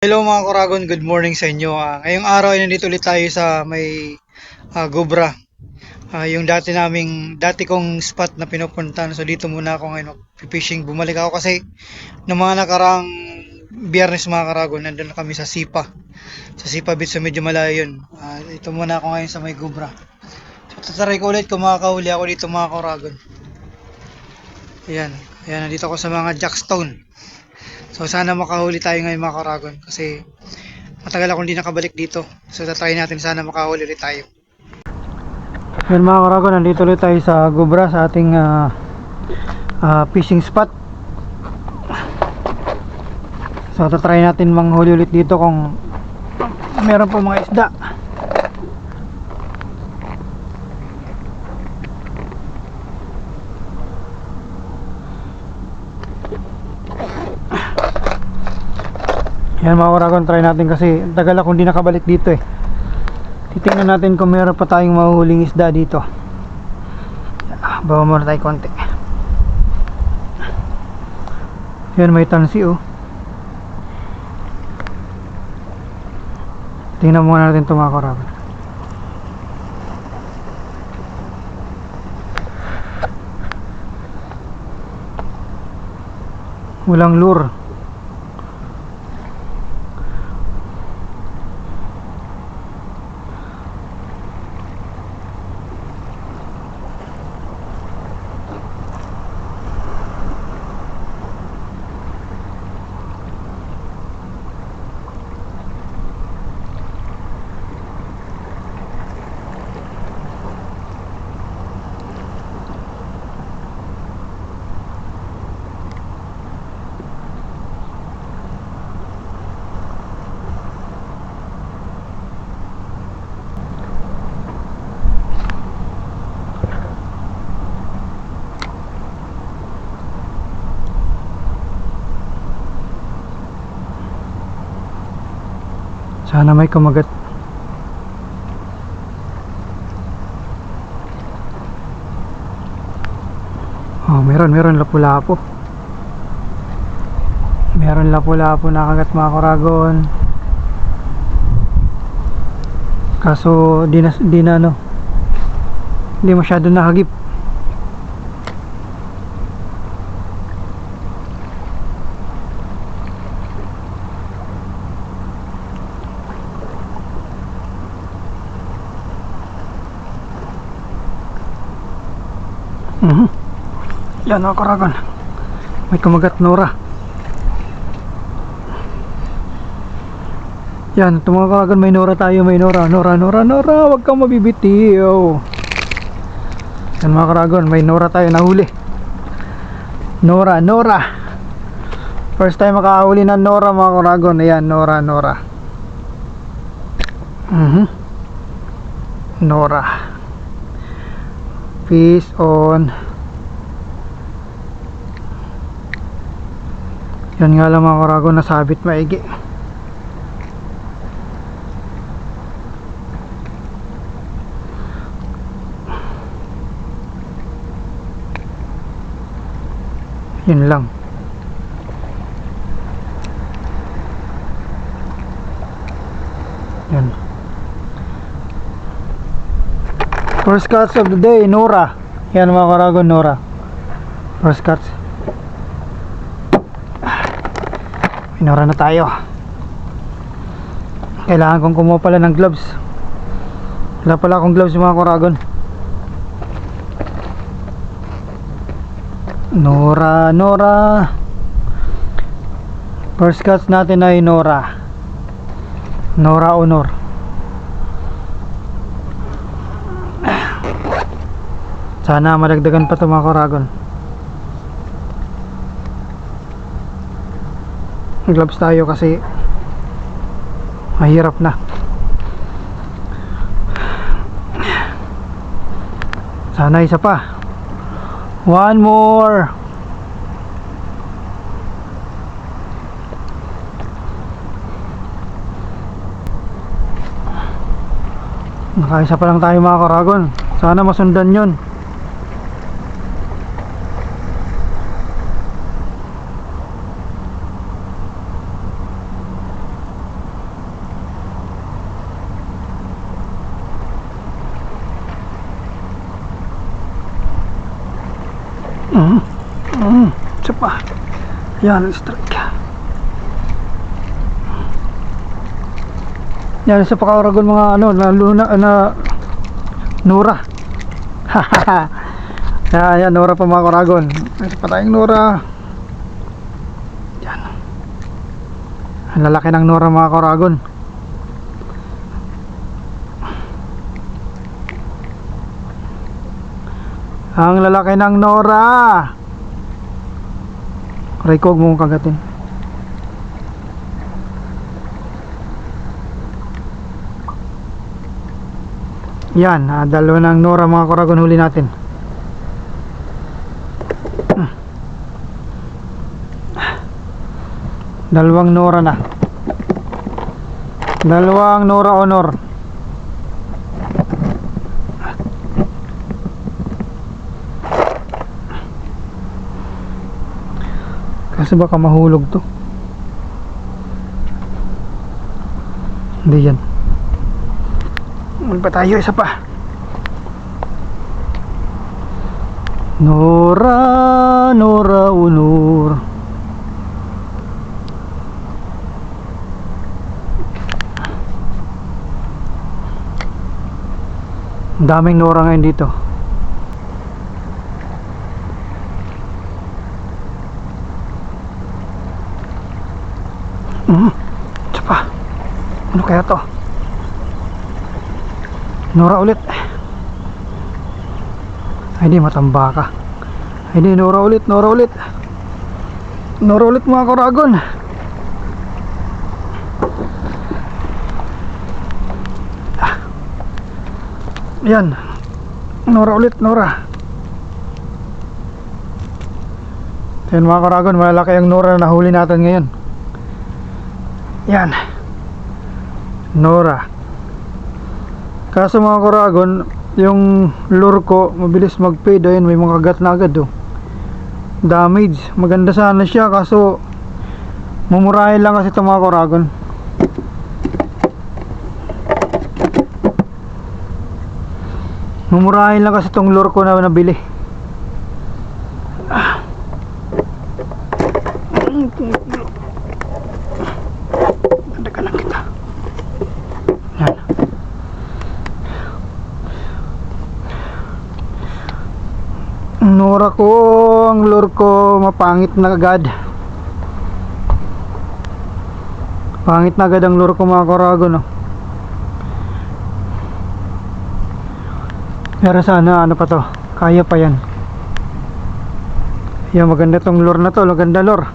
Hello mga Kuragon, good morning sa inyo. Ah, ngayong araw ay nandito ulit tayo sa may ah, Gobra. Ah, yung dati naming, dati kong spot na pinupuntahan. So dito muna ako ngayon fishing. Bumalik ako kasi ng mga nakarang biyernes mga Kuragon, nandun kami sa Sipa. Sa Sipa Beach, so medyo malayo yun. Ah, dito muna ako ngayon sa may Gobra. So tataray ko ulit kung makakahuli ako dito mga Kuragon. Ayan, ayan, nandito ako sa mga Jackstone. So sana makahuli tayo ngayon mga Karagon kasi matagal akong hindi nakabalik dito. So tatry natin sana makahuli ulit tayo. Yan mga Karagon, nandito ulit tayo sa Gubra sa ating ah, ah, fishing spot. So tatry natin manghuli ulit dito kung meron pa mga isda. Yan mga Karagon, try natin kasi tagal akong hindi nakabalik dito eh. Titingnan natin kung meron pa tayong mahuhuling isda dito. Bawa muna tayo konti. Yan may tansi oh. Tingnan muna natin ito mga Karagon. Walang lure. Sana may kumagat. Oh, meron, meron lapu-lapo. Meron lapu-lapo nakagat mga karagon. Kaso di na, di na ano. Hindi masyado nakagip. Yan mga karagon. May kumagat Nora. Yan, ito mga karagon may Nora tayo, may Nora. Nora, Nora, Nora, wag kang mabibitiw. Yan mga karagon, may Nora tayo nahuli. Nora, Nora. First time makahuli ng Nora mga karagon. Ayan, Nora, Nora. Mhm. Nora. Fish on. Yan nga lang mga karagon nasabit maigi. Yun lang. Yan. First cuts of the day, Nora. Yan mga karagon, Nora. First cuts. May Nora na tayo. Kailangan kong kumuha pala ng gloves. Wala pala akong gloves mga karagon. Nora, Nora. First cuts natin ay Nora. Nora Honor. Sana madagdagan pa ito mga karagon. Gloves tayo kasi mahirap na. Sana isa pa. One more. Nakaisa pa lang tayo mga karagon. Sana masundan yun. Mm. Mm. Isa pa. Yan, strike. Yan, isa pa ka-Oragon mga ano, na luna, na Nura. yan, yan, Nura pa mga. Ito pa tayong Nura. Yan. Ang lalaki ng Nura mga Oragon. Ang lalaki ng Nora. Rekog mo kagatin. Yan, ah, dalawa ng Nora mga kuragon huli natin. Dalawang Nora na. Dalawang Nora Honor. Kasi baka mahulog to. Hindi yan. Ano pa tayo? Isa pa. Nora, Nora. Ang daming Nora ngayon dito. Mm, isa pa. Ano kaya to? Nora ulit. Ay di matamba ka. Ay di Nora ulit, Nora ulit. Nora ulit mga karagon. Ah. Yan. Nora ulit, Nora. Yan mga karagon, malaki ang Nora na nahuli natin ngayon. Yan. Nora. Kaso mga karagon, yung lure ko mabilis mag-fade. Ayun, may mga kagat na agad oh. Damage. Maganda sana siya kaso mumurahin lang kasi itong mga karagon. Mumurahin lang kasi itong lure ko na nabili. Ah. Ganda ka lang kita. Yan. Nora ko, ang lure ko mapangit na agad. Pangit na agad ang lure ko mga karago no. Pero sana ano pa to, kaya pa yan. Yan maganda tong lure na to, maganda lure.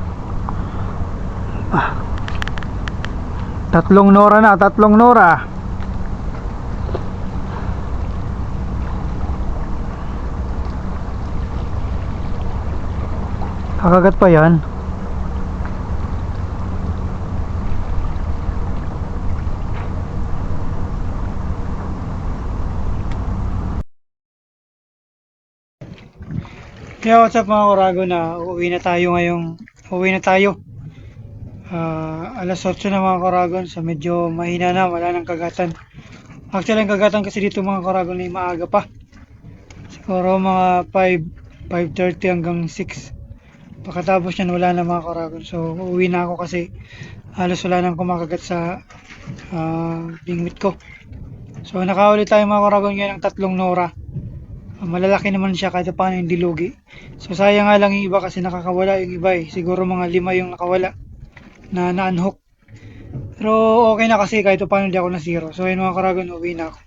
Ah. Tatlong Nora na, tatlong Nora. Kakagat pa yan. Kaya what's up mga kurago na uuwi na tayo ngayong uuwi na tayo. Ah, alas 8 na mga kuragon so medyo mahina na wala nang kagatan. Actually ang kagatan kasi dito mga kuragon ay maaga pa. Siguro mga 5 5.30 hanggang 6. Pagkatapos yan wala na mga kuragon. So uuwi na ako kasi halos wala nang kumakagat sa ah, bingwit ko. So nakahuli tayo mga kuragon ngayon ng tatlong Nora. Ah, malalaki naman siya kahit paano yung dilugi. So sayang nga lang yung iba kasi nakakawala yung iba eh. Siguro mga lima yung nakawala na na-unhook. Pero okay na kasi kahit paano hindi ako na zero. So ayun mga karagon, uwi na ako.